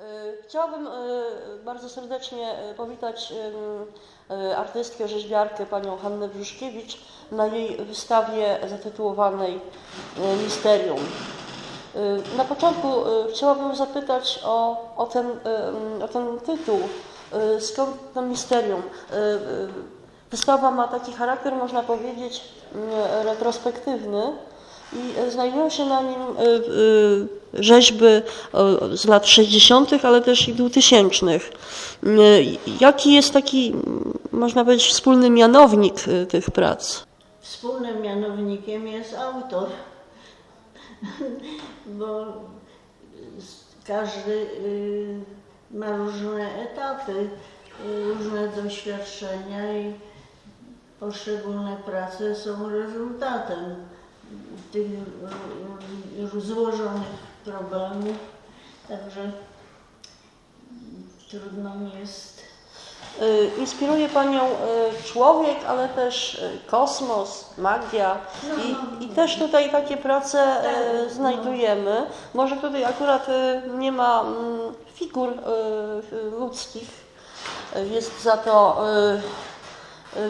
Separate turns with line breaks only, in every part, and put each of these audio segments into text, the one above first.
Y, Chciałabym y, bardzo serdecznie y, powitać artystkę, rzeźbiarkę panią Hannę Brzuszkiewicz na jej wystawie zatytułowanej Misterium. Na początku chciałabym zapytać o, o, ten, o ten tytuł. Skąd to misterium? Wystawa ma taki charakter, można powiedzieć, retrospektywny i y, znajdują się na nim y, y, rzeźby z lat 60., ale też i 2000. Y, Jaki jest taki, mm, można powiedzieć, wspólny mianownik tych prac?
Wspólnym mianownikiem jest autor, bo każdy y, ma różne etapy, y, różne doświadczenia i poszczególne prace są rezultatem tych y, y, złożonych problemów, także trudno mi jest.
Y, Inspiruje Panią człowiek, ale też kosmos, magia. I, i też tutaj takie prace y, znajdujemy. Może tutaj akurat nie ma mm, figur ludzkich, jest za to,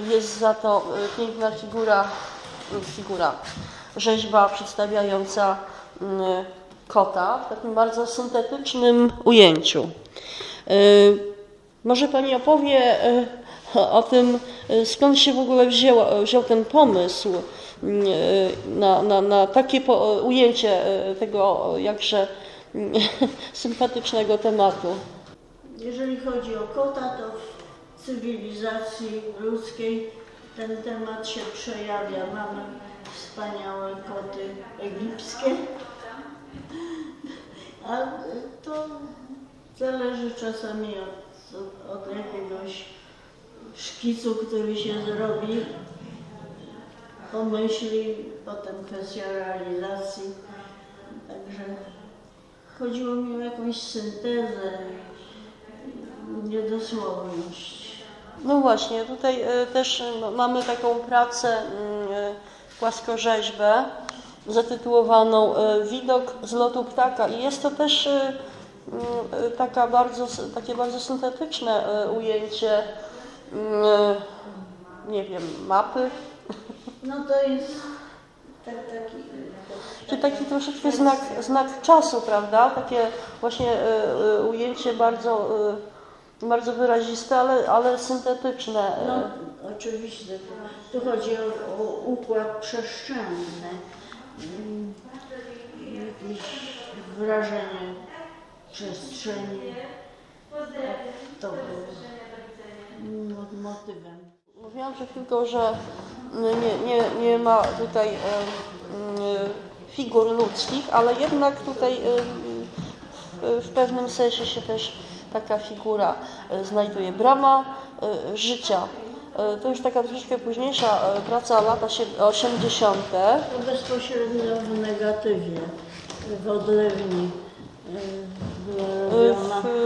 jest za to piękna figura, figura, rzeźba przedstawiająca y, kota w takim bardzo syntetycznym ujęciu. Y, może Pani opowie e, o tym, e, skąd się w ogóle wzięło, wziął ten pomysł mm, na, na, na takie ujęcie tego jakże mm, sympatycznego tematu.
Jeżeli chodzi o kota, to w cywilizacji ludzkiej ten temat się przejawia. Mamy wspaniałe koty egipskie, a to zależy czasami od, od jakiegoś szkicu, który się zrobi, pomyśli, potem kwestia realizacji. Także chodziło mi o jakąś syntezę, niedosłowność.
No właśnie, tutaj e, też e, mamy taką pracę, mm, e, płaskorzeźbę zatytułowaną e, Widok z lotu ptaka i jest to też e, e, taka bardzo, takie bardzo syntetyczne ujęcie, nie wiem, mapy,
No to jest tak, taki.
czy taki troszeczkę znak, znak czasu, prawda? Takie właśnie ujęcie bardzo, bardzo wyraziste, ale, ale syntetyczne.
No, oczywiście. Tu chodzi o, o układ przestrzenny. Jakieś wrażenie przestrzeni. To było mo- motywem.
Mówiłam przed chwilką, że nie, nie, nie ma tutaj figur ludzkich, ale jednak tutaj w, w pewnym sensie się też taka figura e, znajduje. Brama e, życia. E, To już taka troszeczkę późniejsza e, praca, lata sie- 80.
To bezpośrednio w negatywie, w odlewni e.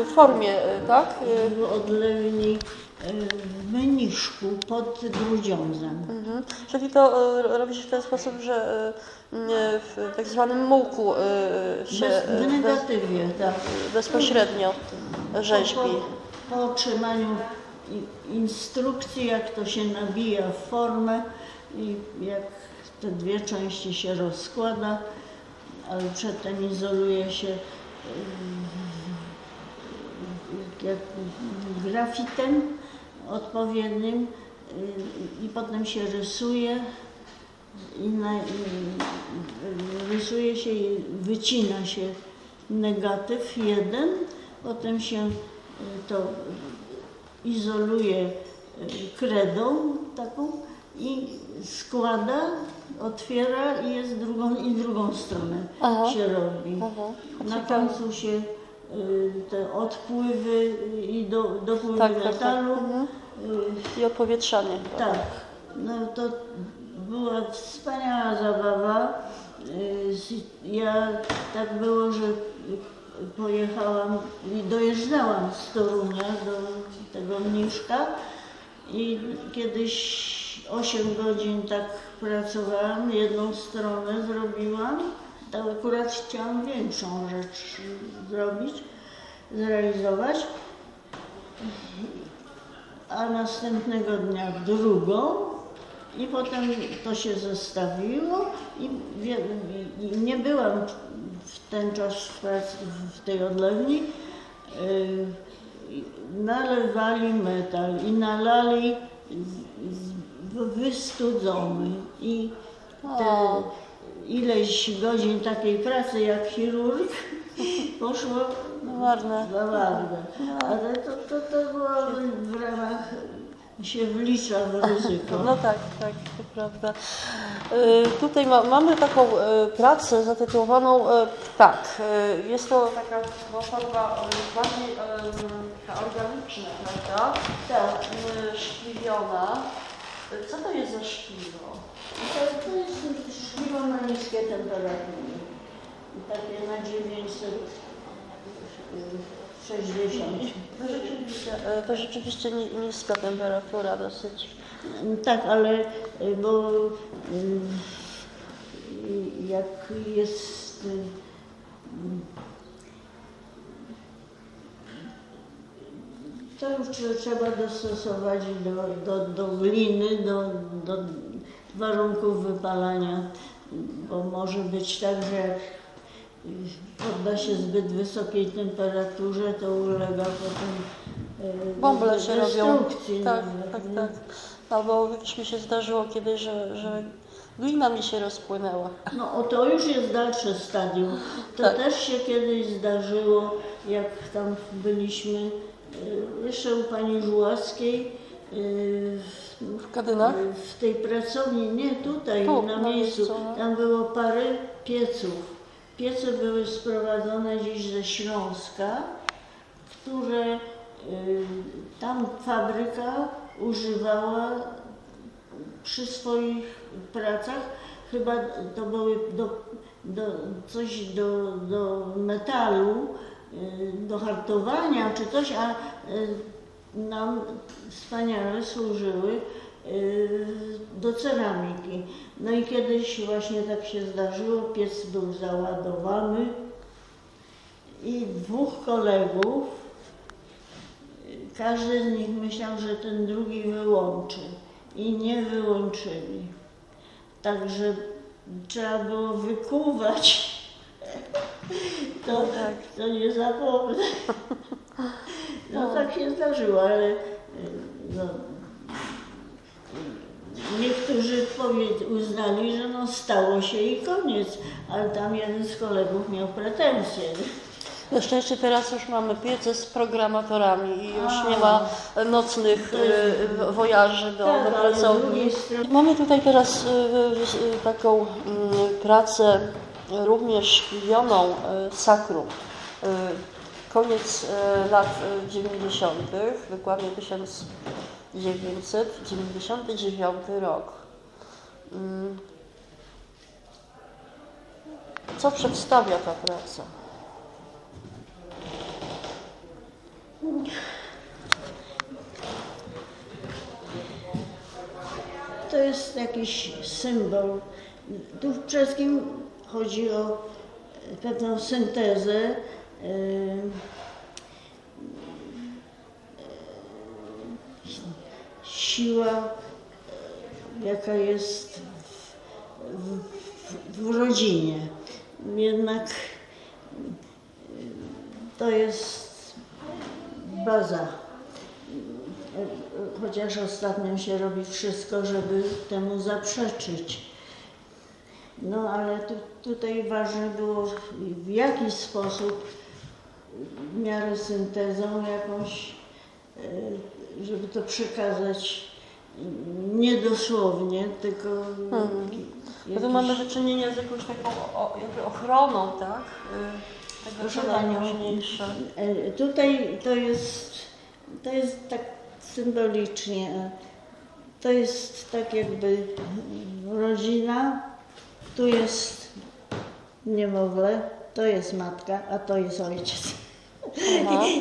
W formie, tak?
W odlewni w Mniszku pod Grudziądzem.
Mhm. Czyli to robi się w ten sposób, że w tak zwanym mułku się
Bez, w
bez,
negatywie, tak.
bezpośrednio rzeźbi.
Po, po otrzymaniu i- instrukcji, jak to się nabija w formę i jak te dwie części się rozkłada, ale przedtem izoluje się y, jak grafitem odpowiednim y, i potem się rysuje i, na, i rysuje się i wycina się negatyw jeden, potem się to izoluje y, kredą taką i składa, otwiera i jest drugą i drugą stronę
Aha.
się robi.
Aha.
Na końcu się y, te odpływy i do, dopływy
Tak, tak, tak.
metalu.
Mhm.
y,
I odpowietrzanie.
tak, no to była wspaniała zabawa. Ja tak było, że pojechałam i dojeżdżałam z Torunia do tego Mniszka i kiedyś 8 godzin tak pracowałam, jedną stronę zrobiłam, to akurat chciałam większą rzecz zrobić zrealizować. A następnego dnia drugą i potem to się zestawiło i, nie byłam w ten czas w, pracy, w tej odlewni. I nalewali metal i nalali wystudzony i te ileś godzin takiej pracy jak chirurg poszło
No marne.
za marne. Ale to, to, to było w ramach się wlicza w ryzyko.
No tak, tak, to prawda. Y, Tutaj ma, mamy taką y, pracę zatytułowaną Ptak. Y, Jest to taka forma bardziej organiczna, prawda?
Tak.
Szkliwiona. Co to jest za szkliwo?
To, to jest szkliwo na niskie temperatury. I Takie na 960.
To rzeczywiście, y, to rzeczywiście ni- niska temperatura dosyć.
Tak, ale y, bo y, jak jest to już trze- trzeba dostosować do, do, do gliny, do, do warunków wypalania, bo może być tak, że podda się zbyt wysokiej temperaturze, to ulega potem y,
Bąble się robią. Tak,
nawet,
tak,
nie?
tak. Albo już mi się zdarzyło kiedyś, że, że glina mi się rozpłynęła.
No o to już jest dalsze stadium. To
Tak.
też się kiedyś zdarzyło, jak tam byliśmy y, jeszcze u pani Żuławskiej y,
W Kadynach?
w tej pracowni, nie tutaj
Tu,
na
na
miejscu,
miejscu, no.
tam było parę pieców. Piece były sprowadzone gdzieś ze Śląska, które y, tam fabryka używała przy swoich pracach. Chyba to były do, do, coś do, do metalu, y, do hartowania czy coś, a y, nam wspaniale służyły do ceramiki. No i kiedyś właśnie tak się zdarzyło, piec był załadowany i dwóch kolegów, y, każdy z nich myślał, że ten drugi wyłączy i nie wyłączyli. Także trzeba było wykuwać. To,
tak.
to nie zapomnę. No tak się zdarzyło, ale y, no, niektórzy uznali, że no stało się i koniec, ale tam jeden z kolegów miał pretensje.
Na szczęście teraz już mamy piece z programatorami i już
A.
nie ma nocnych y, wojaży do,
Tak,
do pracowni.
strony
Mamy tutaj teraz y, y, taką pracę również szklioną y, sakrum. Y, Koniec y, lat y, 90., dokładnie 1999 rok. Mm. Co przedstawia ta praca?
to jest jakiś symbol. Tu przede wszystkim chodzi o pewną syntezę. y, siła, y, jaka jest w, w, w rodzinie. Jednak y, to jest baza. Chociaż ostatnio się robi wszystko, żeby temu zaprzeczyć. No ale tu, tutaj ważne było w jaki sposób, w miarę syntezą jakąś, e, żeby to przekazać nie dosłownie, tylko
Mhm. Tu
jakiś-
mamy do czynienia z jakąś taką o, jakby ochroną, tak? Y, Tego, co najważniejsze.
e, tutaj to jest, to jest tak symbolicznie, e, to jest tak jakby rodzina, tu jest niemowlę, to jest matka, a to jest ojciec.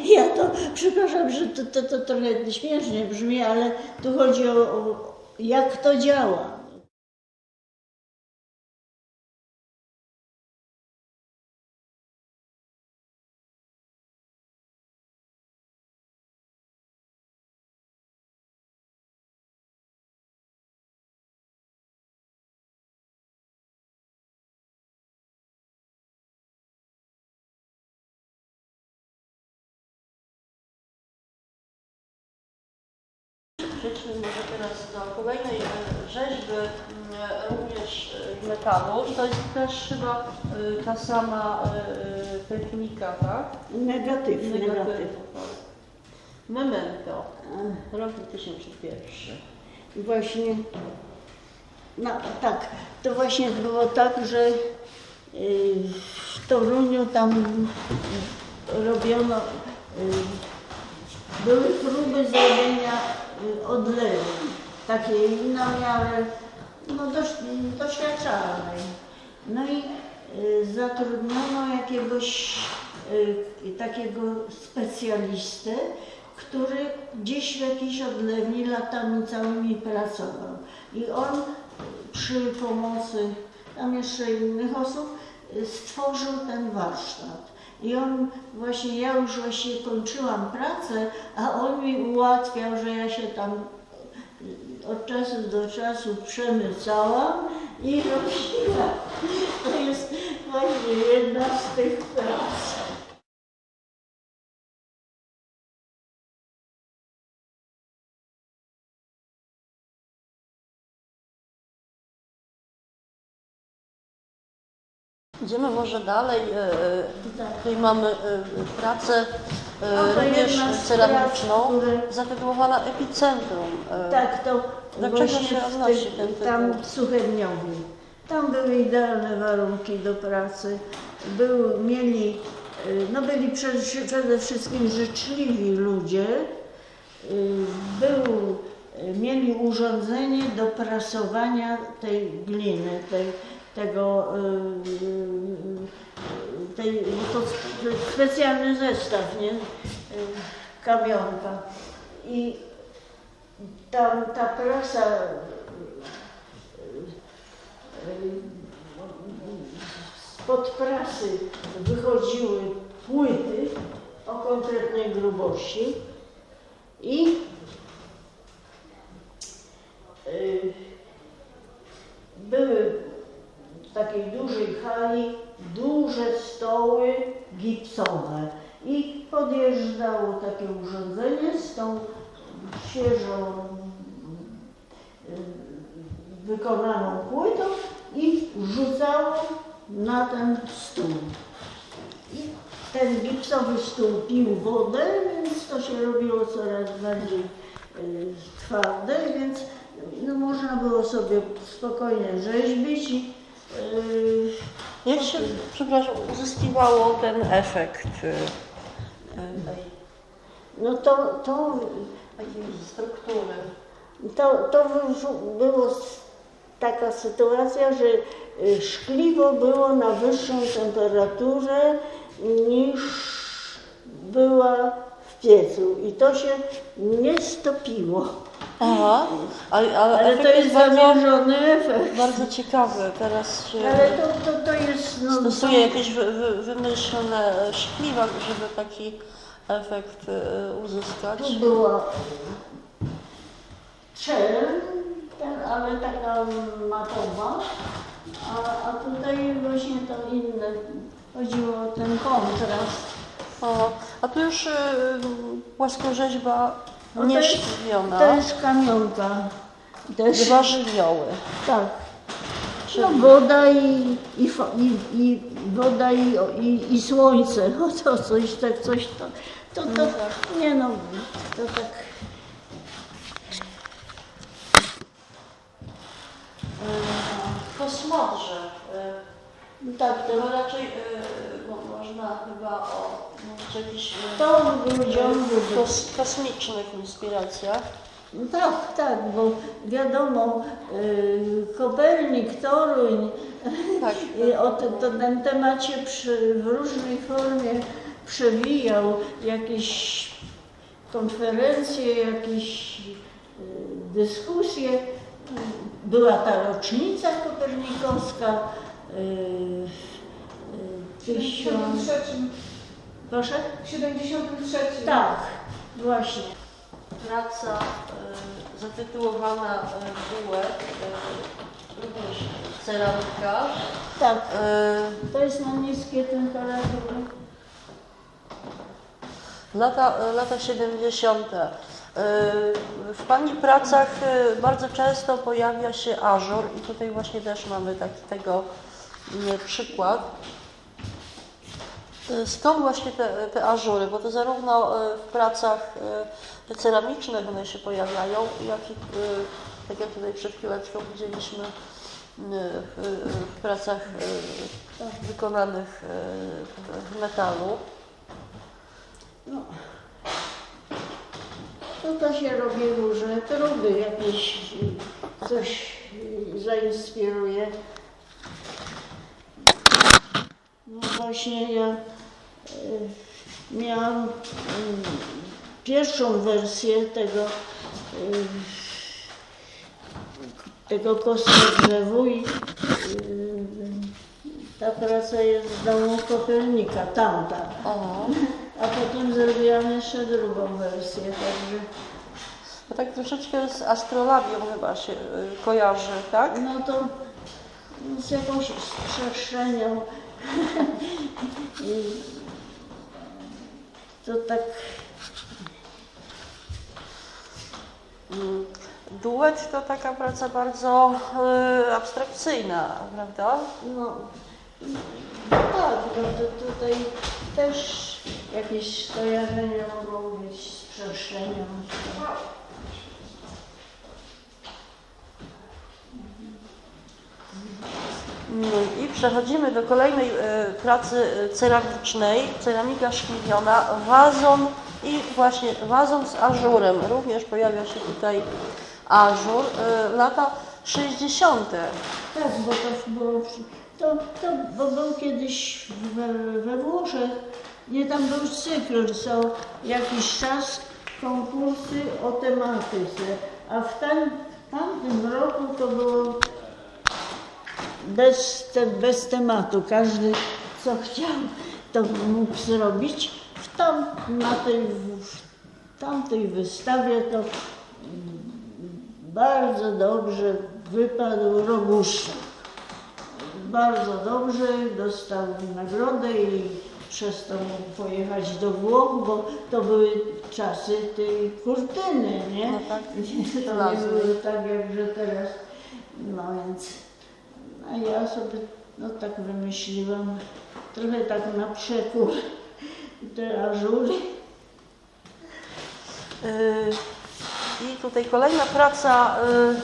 Ja to, przepraszam, że to, to, to trochę śmiesznie brzmi, ale tu chodzi o, o jak to działa.
Przejdźmy może teraz do kolejnej e, rzeźby, mm, również e, metalu. I to jest też chyba e, ta sama technika, tak?
Negatyw, negatyw.
tak. Memento, rok 2001.
I właśnie, no tak, to właśnie było tak, że y, w Toruniu tam robiono, y, były próby zrobienia y, odlewu, takiej na miarę no, dość, doświadczalnej. No i y, zatrudniono jakiegoś y, takiego specjalistę, który gdzieś w jakiejś odlewni latami całymi pracował. I on przy pomocy tam jeszcze innych osób stworzył ten warsztat. I on właśnie, ja już właśnie kończyłam pracę, a on mi ułatwiał, że ja się tam y, od czasu do czasu przemycałam i robiłam. To jest właśnie jedna z tych prac.
Idziemy może dalej. e, e, Tutaj mamy e, pracę również ceramiczną, zatytułowana Epicentrum.
Tak, to
Do czego
właśnie
się
w
odnosi ten tytuł?
Tam w Suchedniowie. Tam były idealne warunki do pracy. Był, mieli, no byli przede, przede wszystkim życzliwi ludzie. Był, mieli urządzenie do prasowania tej gliny, tej, tego, y, y, tej, bo to specjalny zestaw, nie? Y, Kamionka. I tam ta prasa spod prasy wychodziły płyty o konkretnej grubości i y, były takiej dużej hali duże stoły gipsowe i podjeżdżało takie urządzenie z tą świeżą y, wykonaną płytą i rzucało na ten stół. I ten gipsowy stół pił wodę, więc to się robiło coraz bardziej y, twarde, więc no, można było sobie spokojnie rzeźbić i
Jak się, przepraszam, uzyskiwało ten efekt tej
no to, to
takiej struktury?
To, to było taka sytuacja, że y, szkliwo było na wyższą temperaturę niż była w piecu i to się nie stopiło.
Aha, ale, ale,
to jest
bardzo,
zamierzony efekt.
bardzo ciekawy. Teraz się
Ale to, to, to jest... No,
stosuje jakieś wy, wy, wymyślone szkliwa, żeby taki efekt e, uzyskać.
Tu była czel, ten, ale taka matowa, a, a tutaj właśnie to inne. Chodziło o ten kontrast.
O, a tu już y, płaskorzeźba
No to
nie
jest- To jest kamionka. Też,
dwa żywioły.
tak. No woda i, i, i, i woda i, i, i słońce. No to coś tak, coś to, to, to nie no, to tak.
w kosmodrze. y,
Tak,
To
to,
raczej y, mo- można chyba o mówić o jakichś y,
to ludziom
kos, kosmicznych inspiracjach.
No Tak, tak, bo wiadomo, y, Kopernik, Toruń,
Tak.
o te, to ten temat się przy, w różnej formie przewijał, jakieś konferencje, jakieś y, dyskusje. Była ta rocznica kopernikowska, y, y, tysiąc...
73.
Proszę?
73.
Tak, właśnie.
Praca y, zatytułowana y, Duet, y, również ceramika.
Tak,
Y,
to jest na niskie temperatury.
Lata, lata 70. W Pani pracach bardzo często pojawia się ażur i tutaj właśnie też mamy taki tego y, przykład. Skąd właśnie te, te ażury? Bo to zarówno y, w pracach y, ceramicznych one się pojawiają, jak i y, tak jak tutaj przed chwileczką widzieliśmy w, pracach wykonanych w metalu.
No. To to się robi różne próby, jakieś coś zainspiruje. No właśnie ja y, miałam y, pierwszą wersję tego y, tego kosmodrzewu i y, ta praca jest z domu Kopernika, tamta.
O.
A potem zrobiłam jeszcze drugą wersję, także
To tak troszeczkę z astrolabią chyba się y, kojarzy, tak?
no to z jakąś przestrzenią. I to tak,
Mm, Duet to taka praca bardzo y, abstrakcyjna, prawda?
no tak, no to tutaj też jakieś skojarzenia mogą być z.
I przechodzimy do kolejnej y, pracy y, ceramicznej, ceramika szkliwiona, wazon i właśnie wazon z ażurem. Również pojawia się tutaj ażur. Y, Lata 60.
Tak, bo to było, to, to bo był kiedyś we, we Włoszech, nie tam był cykl, co jakiś czas konkursy o tematyce, a w tam, tamtym roku to było bez, te, bez tematu, każdy co chciał, to mógł zrobić. W tam, na tej, w tamtej wystawie to bardzo dobrze wypadł Robuszczak bardzo dobrze, dostał nagrodę i przez to mógł pojechać do Włoch, bo to były czasy tej kurtyny, nie?
No tak,
to nie było tak jak że teraz. No więc, a ja sobie no tak wymyśliłam, trochę tak na przekór te ażury.
Y, I tutaj kolejna praca, y,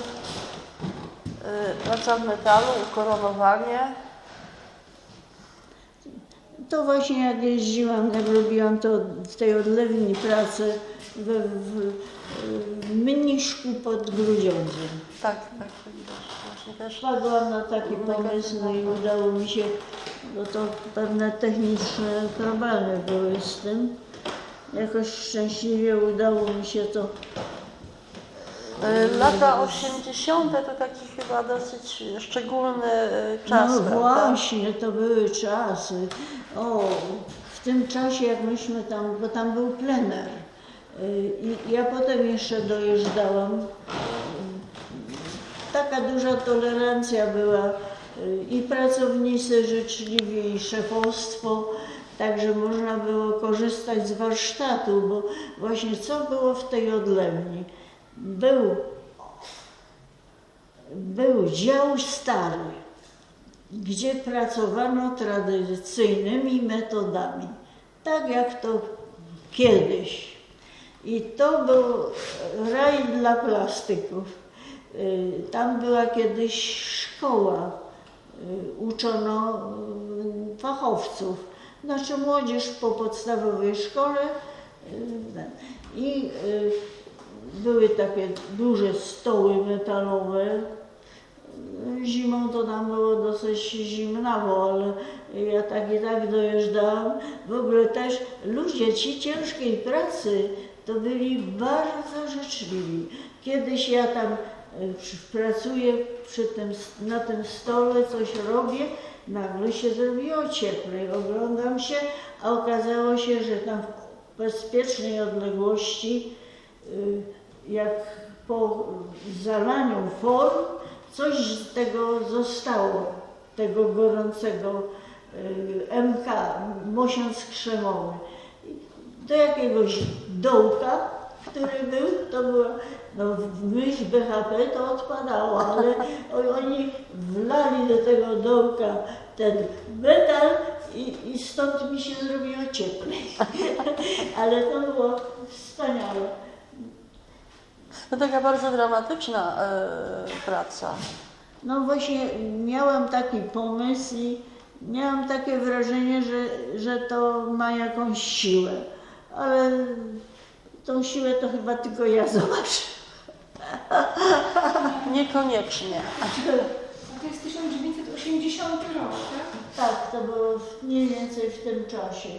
y, praca w metalu, ukoronowanie.
To właśnie jak jeździłam, jak robiłam to w tej odlewni pracę we, w, w Mniszku pod Grudziądzem.
Tak, tak, to widać. Właśnie też.
Wpadłam na taki pomysł, no i udało mi się, bo to pewne techniczne problemy były z tym. Jakoś szczęśliwie udało mi się to.
Y, Lata 80. to taki chyba dosyć szczególny y, czas,
no
prawda?
właśnie, to były czasy. O, w tym czasie jak myśmy tam, bo tam był plener. Y, I ja potem jeszcze dojeżdżałam. Taka duża tolerancja była y, i pracownicy życzliwi, i szefostwo. Także można było korzystać z warsztatu, bo właśnie co było w tej odlewni? Był, był dział stary, gdzie pracowano tradycyjnymi metodami, tak jak to kiedyś. I to był raj dla plastyków. Y, Tam była kiedyś szkoła, y, uczono y, fachowców, znaczy młodzież po podstawowej szkole i były takie duże stoły metalowe, Zimą to nam było dosyć zimnawo, ale ja tak i tak dojeżdżałam. W ogóle też ludzie ci ciężkiej pracy to byli bardzo życzliwi. Kiedyś ja tam e, pracuję przy tym, na tym stole, coś robię, nagle się zrobiło cieplej. Oglądam się, a okazało się, że tam w bezpiecznej odległości y, jak po zalaniu form coś z tego zostało, tego gorącego y, MK, mosiąc krzemowy. Do jakiegoś dołka który był, to była, no w myśl BHP to odpadało, ale oni wlali do tego dołka ten metal i, i stąd mi się zrobiło cieplej. Ale to było wspaniałe.
To taka bardzo dramatyczna e, praca.
No właśnie miałam taki pomysł i miałam takie wrażenie, że, że to ma jakąś siłę, ale tą siłę to chyba tylko ja zobaczę.
Niekoniecznie.
A to jest 1980 rok, tak?
Tak, to było mniej więcej w tym czasie.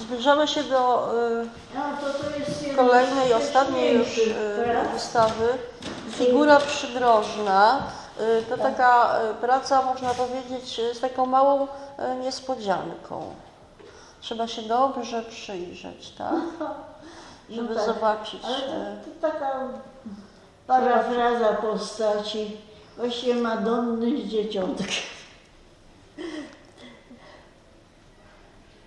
Zbliżamy się do e,
No to to jest
kolejnej,
z
ostatniej już
wcześniejszych
e,
prac.
wystawy. Figura przydrożna. E, To taka e, praca, można powiedzieć, e, z taką małą niespodzianką. Trzeba się dobrze przyjrzeć, tak? Żeby
No tak,
zobaczyć.
Ale to, to taka parafraza postaci, właściwie Madonny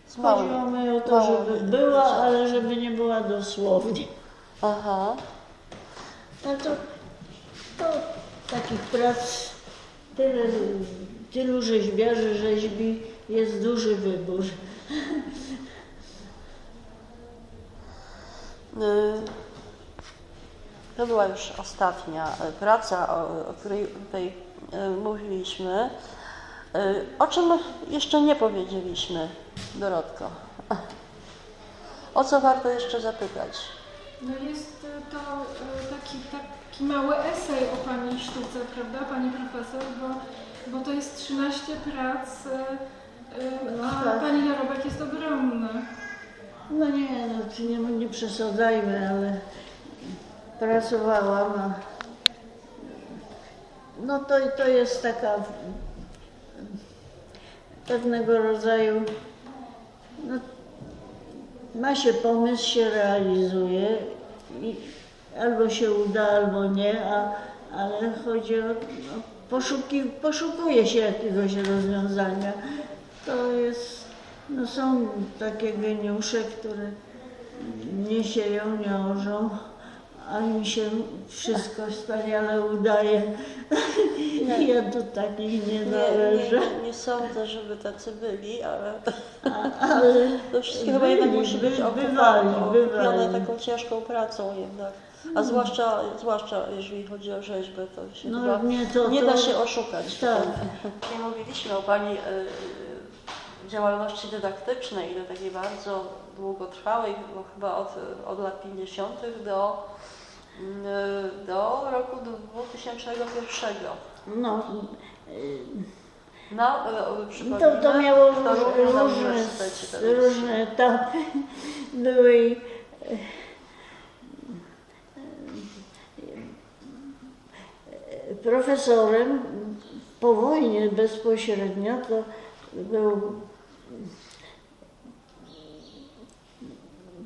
z
małym.
Chodziło mi o to, żeby była, ale żeby nie była dosłownie.
Aha.
No to, to takich prac, tyle, tylu rzeźbiarzy rzeźbi, jest duży wybór.
Y, To była już ostatnia y, praca, o, o której tutaj y, mówiliśmy. O czym jeszcze nie powiedzieliśmy, Dorotko? O co warto jeszcze zapytać?
No jest to taki, taki mały esej o Pani sztuce, prawda, Pani Profesor, bo, bo to jest 13 prac, e, e, a
tak.
Pani dorobek jest ogromny.
No nie, no nie, nie przesadzajmy, ale pracowałam. A no to, to jest taka pewnego rodzaju, no, ma się pomysł, się realizuje i albo się uda, albo nie, a, ale chodzi o, no, poszuki, poszukuje się jakiegoś rozwiązania. To jest, no są takie geniusze, które nie sieją, nie orzą, a mi się wszystko wspaniale udaje. Ja do takich nie
Nie,
należę.
nie, nie sądzę, żeby tacy byli, ale
A- Ale
to wszystko chyba jednak musi być okupione
bywali.
taką ciężką pracą jednak. A zwłaszcza, zwłaszcza jeżeli chodzi o rzeźbę, to się
No
chyba
nie, to-
nie
to-
da się oszukać.
Tak.
Nie mówiliśmy o Pani y, działalności dydaktycznej, do takiej bardzo długotrwałej, bo chyba od, od lat 50. do, y, do roku 2001.
no,
Na, y,
to, to miało
to
różne, różne etapy. Były i, e, profesorem po wojnie bezpośrednio to był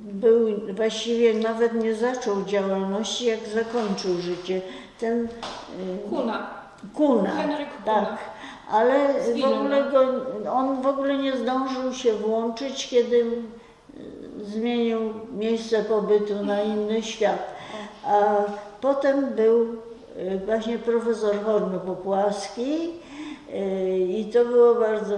był właściwie nawet nie zaczął działalności, jak zakończył życie. Ten e,
Kuna.
Kuna.
Henryk Kuna.
Tak. Ale w ogóle go, on w ogóle nie zdążył się włączyć, kiedy y, zmienił miejsce pobytu na inny świat. A potem był y, właśnie profesor Horno-Popłaski y, i to było bardzo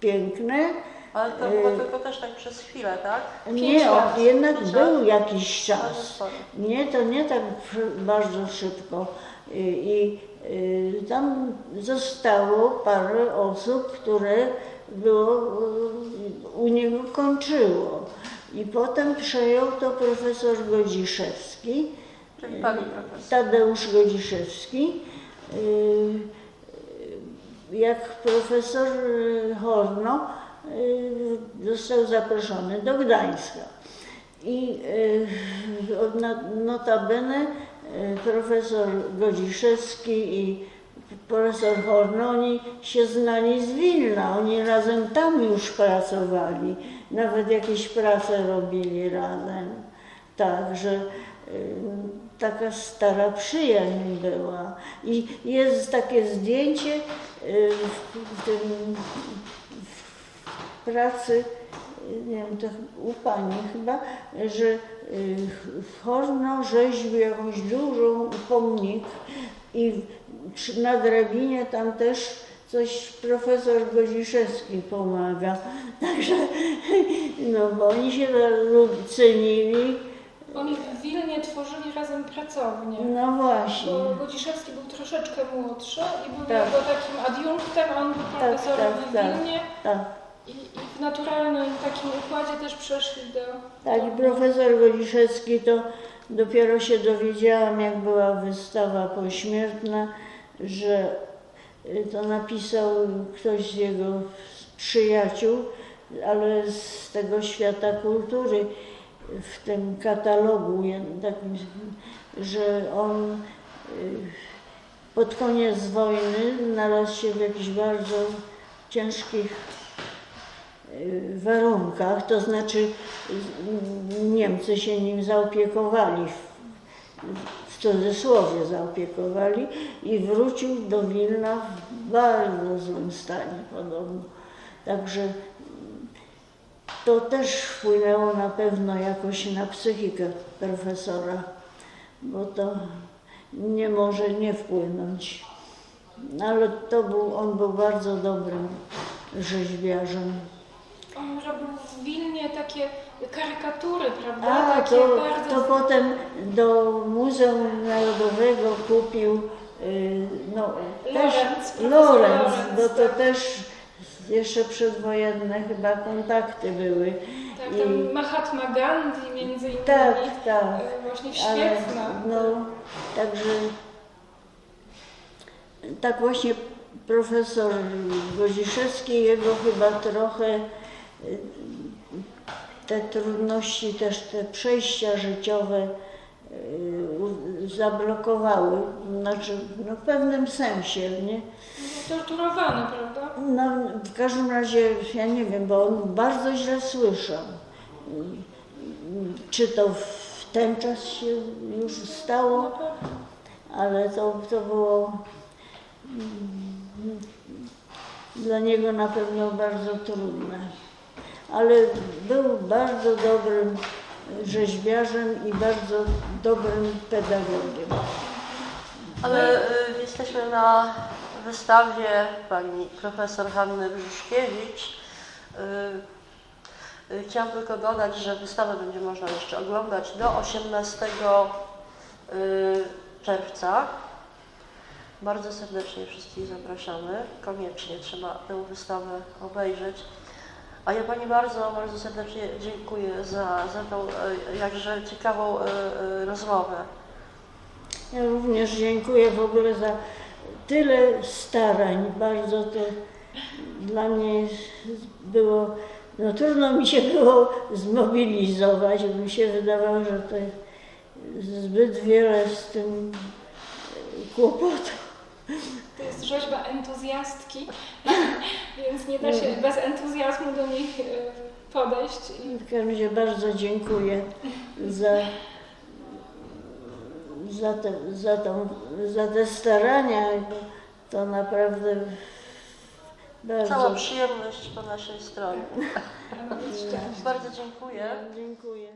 piękne.
Ale to było
Y,
tylko też tak przez chwilę, tak?
Nie, on
lat.
jednak
Pięć
był
lat.
jakiś
Bardzo
czas.
sporo.
Nie, to nie tak bardzo szybko. I, i tam zostało parę osób, które było, u niego kończyło. I potem przejął to profesor Godziszewski. Tadeusz Godziszewski. Y, Jak profesor y, Horno y, został zaproszony do Gdańska. I na- notabene profesor Godziszewski i profesor Horno, oni się znali z Wilna, oni razem tam już pracowali, nawet jakieś prace robili razem. Także taka stara przyjaźń była. I jest takie zdjęcie y, w, w tym pracy, nie wiem, to u Pani chyba, że y, w Horno rzeźbił jakąś dużą pomnik i na drabinie tam też coś profesor Godziszewski pomaga. Także, no bo oni się cenili.
Oni w Wilnie tworzyli razem pracownię.
No właśnie.
Bo Godziszewski był troszeczkę młodszy i był
Tak.
jego takim adiunktem, a on był
Tak,
profesorem
tak,
w
tak.
Wilnie.
Tak.
I, I w naturalnym takim układzie też przeszli do...
Tak, i profesor Godziszewski to dopiero się dowiedziałam, jak była wystawa pośmiertna, że y, to napisał ktoś z jego przyjaciół, ale z tego świata kultury w tym katalogu, takim, że on y, pod koniec wojny znalazł się w jakichś bardzo ciężkich y, warunkach, to znaczy Niemcy się nim zaopiekowali, w- cudzysłowie zaopiekowali i wrócił do Wilna w bardzo złym stanie podobno. Także to też wpłynęło na pewno jakoś na psychikę profesora, bo to nie może nie wpłynąć. Ale to był, on był bardzo dobrym rzeźbiarzem.
On robił w Wilnie takie karykatury, prawda?
A,
takie
to,
bardzo...
to potem do Muzeum Narodowego kupił y, no, też
Lorenz, profesor
Lorenz,
Lorenz,
bo to też jeszcze przedwojenne chyba kontakty były.
Tak,
I-
tam Mahatma Gandhi między innymi.
Tak, tak.
e, Właśnie
Ale,
świetna.
no, także tak właśnie profesor Goziszewski, jego chyba trochę y, te trudności, też te przejścia życiowe y, zablokowały, znaczy no, w pewnym sensie, nie?
Był torturowany, prawda?
No, w każdym razie, ja nie wiem, bo on bardzo źle słyszał. Czy to w ten czas się już stało,
No
ale to, to było mm, dla niego na pewno bardzo trudne. Ale był bardzo dobrym rzeźbiarzem i bardzo dobrym pedagogiem.
Ale y, jesteśmy na wystawie pani profesor Hanny Brzuszkiewicz. Y, y, chciałam tylko dodać, że wystawę będzie można jeszcze oglądać do 18 y, czerwca. Bardzo serdecznie wszystkich zapraszamy. Koniecznie trzeba tę wystawę obejrzeć. A ja Pani bardzo, bardzo serdecznie dziękuję za, za tą y, jakże ciekawą y, y, rozmowę.
Ja również dziękuję w ogóle za tyle starań. Bardzo to dla mnie było, no trudno mi się było zmobilizować, mi się wydawało, że to zbyt wiele z tym kłopotów.
Jest rzeźba entuzjastki, więc nie da się bez entuzjazmu do nich e, podejść.
W każdym razie bardzo dziękuję za, za, te, za, tą, za te starania. To naprawdę bardzo
Cała przyjemność po naszej stronie. Bardzo dziękuję.
dziękuję.